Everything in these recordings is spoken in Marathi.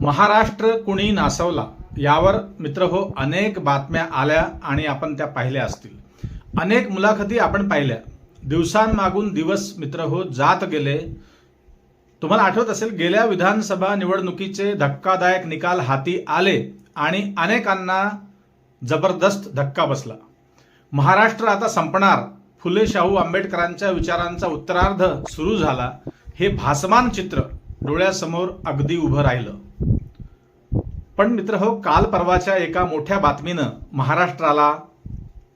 महाराष्ट्र कुणी नासवला यावर मित्र हो अनेक बातम्या आल्या आणि आपण त्या पाहिल्या असतील. अनेक मुलाखती आपण पाहिल्या. दिवसांमागून दिवस मित्र हो जात गेले. तुम्हाला आठवत असेल गेल्या विधानसभा निवडणुकीचे धक्कादायक निकाल हाती आले आणि अनेकांना जबरदस्त धक्का बसला. महाराष्ट्र आता संपणार. फुले शाहू आंबेडकरांच्या विचारांचा उत्तरार्ध सुरू झाला. हे भासमान चित्र डोळ्यासमोर अगदी उभं राहिलं. पण मित्र हो काल परवाच्या एका मोठ्या बातमीनं महाराष्ट्राला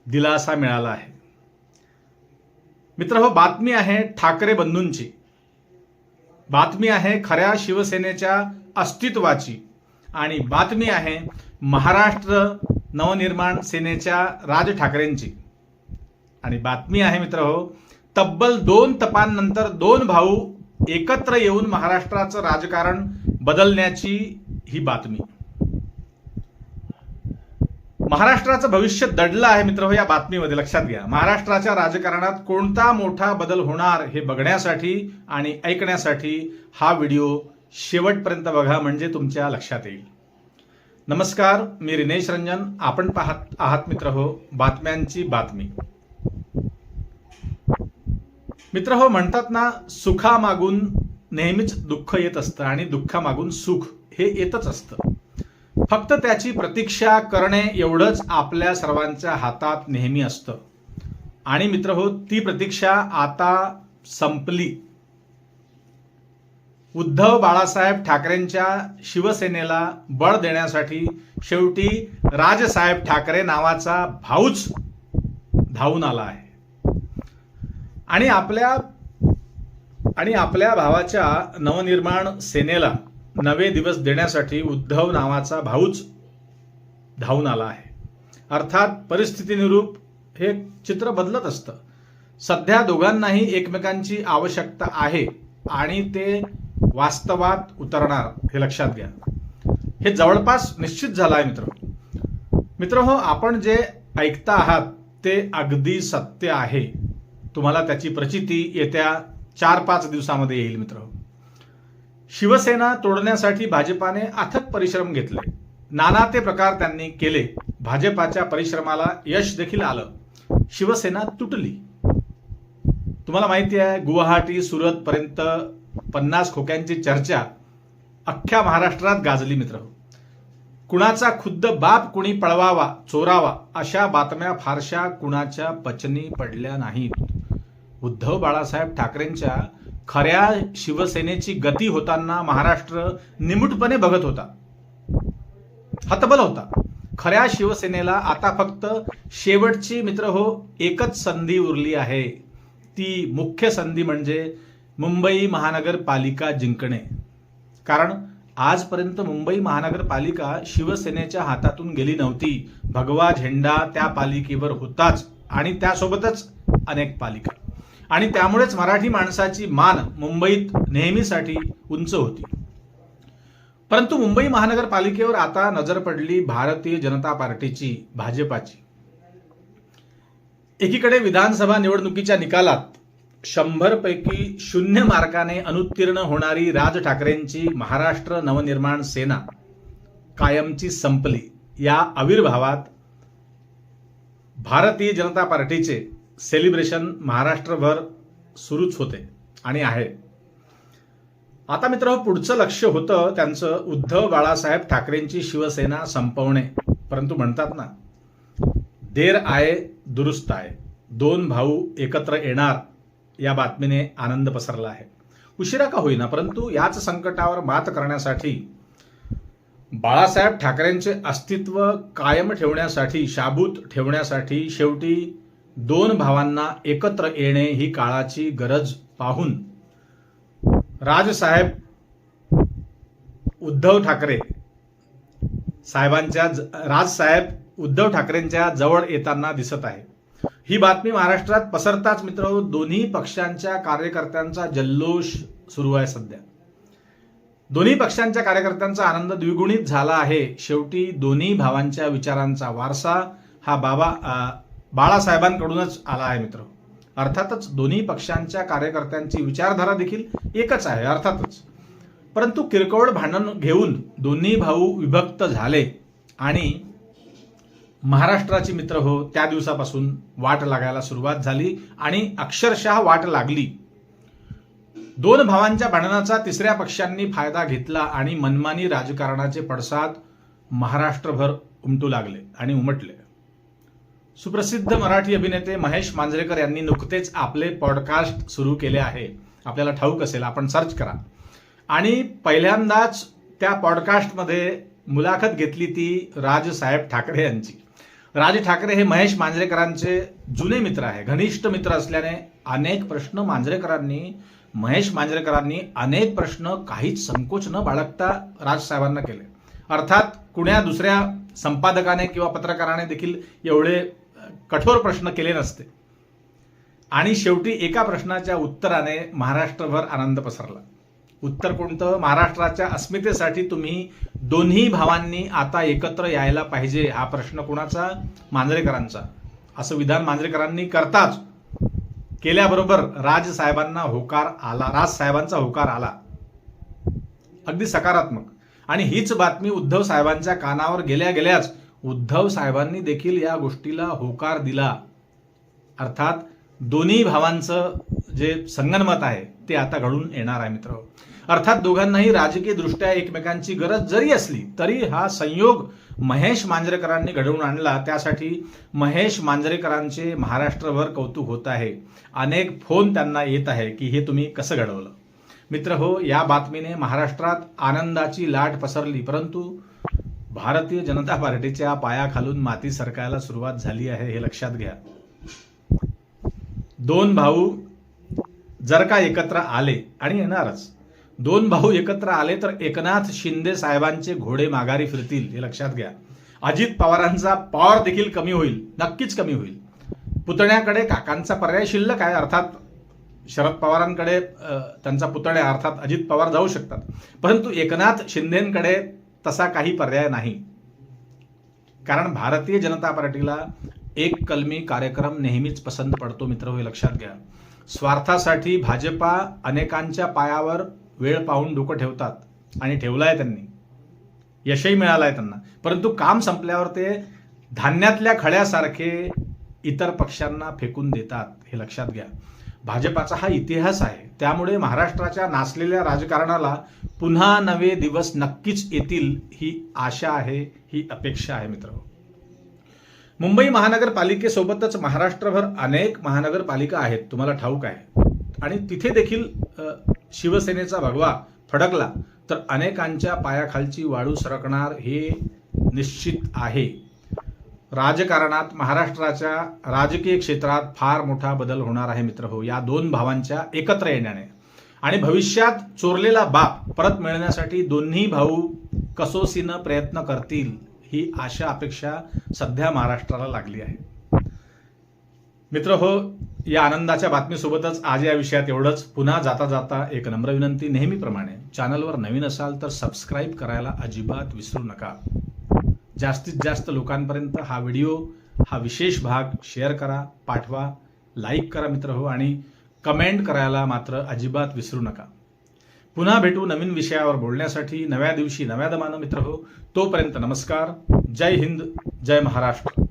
दिलासा मिळाला आहे. मित्र हो बातमी आहे ठाकरे बंधूंची. बातमी आहे खऱ्या शिवसेनेच्या अस्तित्वाची. आणि बातमी आहे महाराष्ट्र नवनिर्माण सेनेच्या राज ठाकरेंची. आणि बातमी आहे मित्र हो तब्बल दोन तपांनंतर दोन भाऊ एकत्र येऊन महाराष्ट्राचं राजकारण बदलण्याची ही बातमी. महाराष्ट्राचं भविष्य दडलं आहे मित्र हो या बातमीमध्ये लक्षात घ्या. महाराष्ट्राच्या राजकारणात कोणता मोठा बदल होणार हे बघण्यासाठी आणि ऐकण्यासाठी हा व्हिडिओ शेवटपर्यंत बघा म्हणजे तुमच्या लक्षात येईल. नमस्कार मी रिनेश रंजन. आपण पाहत आहात मित्र हो बातम्यांची बातमी. मित्र हो म्हणतात ना सुखामागून नेहमीच दुःख येत असतं आणि दुःखामागून सुख हे येतच असतं. फक्त त्याची प्रतीक्षा करणे एवढंच आपल्या सर्वांच्या हातात नेहमी असतं. आणि मित्र हो ती प्रतीक्षा आता संपली. उद्धव बाळासाहेब ठाकरेंच्या शिवसेनेला बळ देण्यासाठी शेवटी राजसाहेब ठाकरे नावाचा भाऊच धावून आला आहे. आणि आपल्या आणि आपल्या भावाच्या नवनिर्माण सेनेला नवे दिवस देण्यासाठी उद्धव नावाचा भाऊच धावून आला आहे. अर्थात परिस्थितीनुरूप हे चित्र बदलत असतं. सध्या दोघांनाही एकमेकांची आवश्यकता आहे आणि ते वास्तवात उतरणार हे लक्षात घ्या. हे जवळपास निश्चित झालं आहे मित्र. मित्र हो आपण जे ऐकता आहात ते अगदी सत्य आहे. तुम्हाला त्याची प्रचिती येत्या चार पाच दिवसामध्ये येईल मित्र हो. शिवसेना तोडण्यासाठी भाजपाने अथक परिश्रम घेतले. नाना ते प्रकार त्यांनी केले. भाजपाच्या परिश्रमाला यश देखील आलं. शिवसेना तुटली. तुम्हाला माहिती आहे गुवाहाटी सुरत पर्यंत पन्नास खोक्यांची चर्चा अख्ख्या महाराष्ट्रात गाजली मित्र. कुणाचा खुद्द बाप कुणी पळवावा चोरावा अशा बातम्या फारशा कुणाच्या पचनी पडल्या नाहीत. उद्धव बाळासाहेब ठाकरेंच्या खऱ्या शिवसेनेची गती होताना महाराष्ट्र निमूटपणे बघत होता. हतबल होता. खऱ्या शिवसेनेला आता फक्त शेवटची मित्र हो एकच संधी उरली आहे. ती मुख्य संधी म्हणजे मुंबई महानगरपालिका जिंकणे. कारण आजपर्यंत मुंबई महानगरपालिका शिवसेनेच्या हातातून गेली नव्हती. भगवा झेंडा त्या पालिकेवर होताच आणि त्यासोबतच अनेक पालिका. आणि त्यामुळेच मराठी माणसाची मान मुंबईत नेहमीसाठी उंच होती. परंतु मुंबई महानगरपालिकेवर आता नजर पडली भारतीय जनता पार्टीची भाजपाची. एकीकडे विधानसभा निवडणुकीच्या निकालात शंभर पैकी शून्य मार्काने अनुत्तीर्ण होणारी राज ठाकरेंची महाराष्ट्र नवनिर्माण सेना कायमची संपली. या आविर्भावात भारतीय जनता पार्टीचे सेलिब्रेशन महाराष्ट्रभर सुरूच होते आणि आहे. आता मित्र पुढचं लक्ष होतं त्यांचं उद्धव बाळासाहेब ठाकरेंची शिवसेना संपवणे. परंतु म्हणतात ना देर आहे दुरुस्त आहे. दोन भाऊ एकत्र येणार या बातमीने आनंद पसरला आहे. उशिरा का होईना परंतु याच संकटावर मात करण्यासाठी बाळासाहेब ठाकरेंचे अस्तित्व कायम ठेवण्यासाठी शाबूत ठेवण्यासाठी शेवटी दोन भावांना एकत्र येणे ही काळाची गरज पाहून राजसाहेब उद्धव ठाकरे साहेबांच्या राजसाहेब उद्धव ठाकरेंच्या जवळ येताना दिसत आहे. ही बातमी महाराष्ट्रात पसरताच मित्र दोन्ही पक्षांच्या कार्यकर्त्यांचा जल्लोष सुरू आहे सध्या. दोन्ही पक्षांच्या कार्यकर्त्यांचा आनंद द्विगुणित झाला आहे. शेवटी दोन्ही भावांच्या विचारांचा वारसा हा बाबा बाळासाहेबांकडूनच आला आहे मित्र. अर्थातच दोन्ही पक्षांच्या कार्यकर्त्यांची विचारधारा देखील एकच आहे अर्थातच. परंतु किरकोळ भांडण घेऊन दोन्ही भाऊ विभक्त झाले आणि महाराष्ट्राची मित्र हो त्या दिवसापासून वाट लागायला सुरुवात झाली आणि अक्षरशः वाट लागली. दोन भावांच्या भांडणाचा तिसऱ्या पक्षांनी फायदा घेतला आणि मनमानी राजकारणाचे पडसाद महाराष्ट्रभर उमटू लागले आणि उमटले. सुप्रसिद्ध मराठी अभिनेते महेश मांजरेकर यांनी नुकतेच आपले पॉडकास्ट सुरू केले आहे. आपल्याला ठाऊक असेल आपण सर्च करा. आणि पहिल्यांदाच त्या पॉडकास्टमध्ये मुलाखत घेतली ती राजसाहेब ठाकरे यांची. राज ठाकरे हे महेश मांजरेकरांचे जुने मित्र आहे. घनिष्ठ मित्र असल्याने अनेक प्रश्न मांजरेकरांनी महेश मांजरेकरांनी अनेक प्रश्न काहीच संकोच न बाळगता राजसाहेबांना केले. अर्थात कुण्या दुसऱ्या संपादकाने किंवा पत्रकाराने देखील एवढे कठोर प्रश्न केले नसते. आणि शेवटी एका प्रश्नाच्या उत्तराने महाराष्ट्रभर आनंद पसरला. उत्तर कोणतं? महाराष्ट्राच्या अस्मितेसाठी तुम्ही दोन्ही भावांनी आता एकत्र यायला पाहिजे हा प्रश्न कोणाचा? मांजरेकरांचा. असं विधान मांजरेकरांनी करताच केल्याबरोबर राज साहेबांना होकार आला राजसाहेबांचा होकार आला. अगदी सकारात्मक. आणि हीच बातमी उद्धव साहेबांच्या कानावर गेल्या गेल्याच उद्धव साहेबांनी देखील या गोष्टीला होकार दिला. अर्थात दोन्ही भावांचं जे संगनमत आहे ते आता घडून येणार आहे मित्र. अर्थात दोघांनाही राजकीय दृष्ट्या एकमेकांची गरज जरी असली तरी हा संयोग महेश मांजरेकरांनी घडवून आणला. त्यासाठी महेश मांजरेकरांचे महाराष्ट्रभर कौतुक होत आहे. अनेक फोन त्यांना येत आहे की हे तुम्ही कसं घडवलं? मित्र हो या बातमीने महाराष्ट्रात आनंदाची लाट पसरली परंतु भारतीय जनता पार्टीच्या पायाखालून माती सरकायला सुरुवात झाली आहे हे लक्षात घ्या. दोन भाऊ जर का एकत्र आले आणि येणारच. दोन भाऊ एकत्र आले तर एकनाथ शिंदे साहेबांचे घोडे माघारी फिरतील हे लक्षात घ्या. अजित पवारांचा पॉवर देखील कमी होईल नक्कीच कमी होईल. पुतण्याकडे काकांचा पर्याय शिल्लक आहे अर्थात शरद पवारांकडे त्यांचा पुतण्या अर्थात अजित पवार जाऊ शकतात. परंतु एकनाथ शिंदेकडे तसा काही पर्याय नाही. कारण भारतीय जनता पार्टीला एक कलमी कार्यक्रम नेहमीच पसंत पडतो मित्र हे लक्षात घ्या. स्वार्थासाठी भाजपा अनेकांच्या पायावर वेळ पाहून डोकं ठेवतात आणि ठेवलाय त्यांनी. यशही मिळालंय त्यांना. परंतु काम संपल्यावर ते धान्यातल्या खड्यासारखे इतर पक्षांना फेकून देतात हे लक्षात घ्या. भाजपाचा हा इतिहास आहे. त्यामुळे महाराष्ट्राच्या नाचलेल्या राजकारणाला पुन्हा नवे दिवस नक्कीच येतील ही आशा आहे ही अपेक्षा आहे मित्र मुंबई महानगरपालिकेसोबतच महाराष्ट्रभर अनेक महानगरपालिका आहेत. तुम्हाला ठाऊक आहे. आणि तिथे देखील शिवसेनेचा भगवा फडकला तर अनेकांच्या पायाखालची वाळू सरकणार हे निश्चित आहे. राजकारणात महाराष्ट्राच्या राजकीय क्षेत्रात फार मोठा बदल होणार आहे मित्र. हो या दोन भावांच्या एकत्र येण्याने. आणि भविष्यात चोरलेला बाप परत मिळण्यासाठी दोन्ही भाऊ कसोसीनं प्रयत्न करतील ही आशा अपेक्षा सध्या महाराष्ट्राला लागली आहे. मित्र हो या आनंदाच्या बातमीसोबतच आज या विषयात एवढंच. पुन्हा जाता जाता एक नम्र विनंती नेहमीप्रमाणे. चॅनलवर नवीन असाल तर सबस्क्राईब करायला अजिबात विसरू नका. जास्तीत जास्त लोकांपर्यंत हा व्हिडिओ हा विशेष भाग शेअर करा पाठवा लाईक करा मित्र हो आणि कमेंट करायला मात्र अजिबात विसरू नका. पुन्हा भेटू नवीन विषयावर बोलण्यासाठी नव्या दिवशी नव्या दमानं मित्र हो. तोपर्यंत नमस्कार. जय हिंद जय महाराष्ट्र.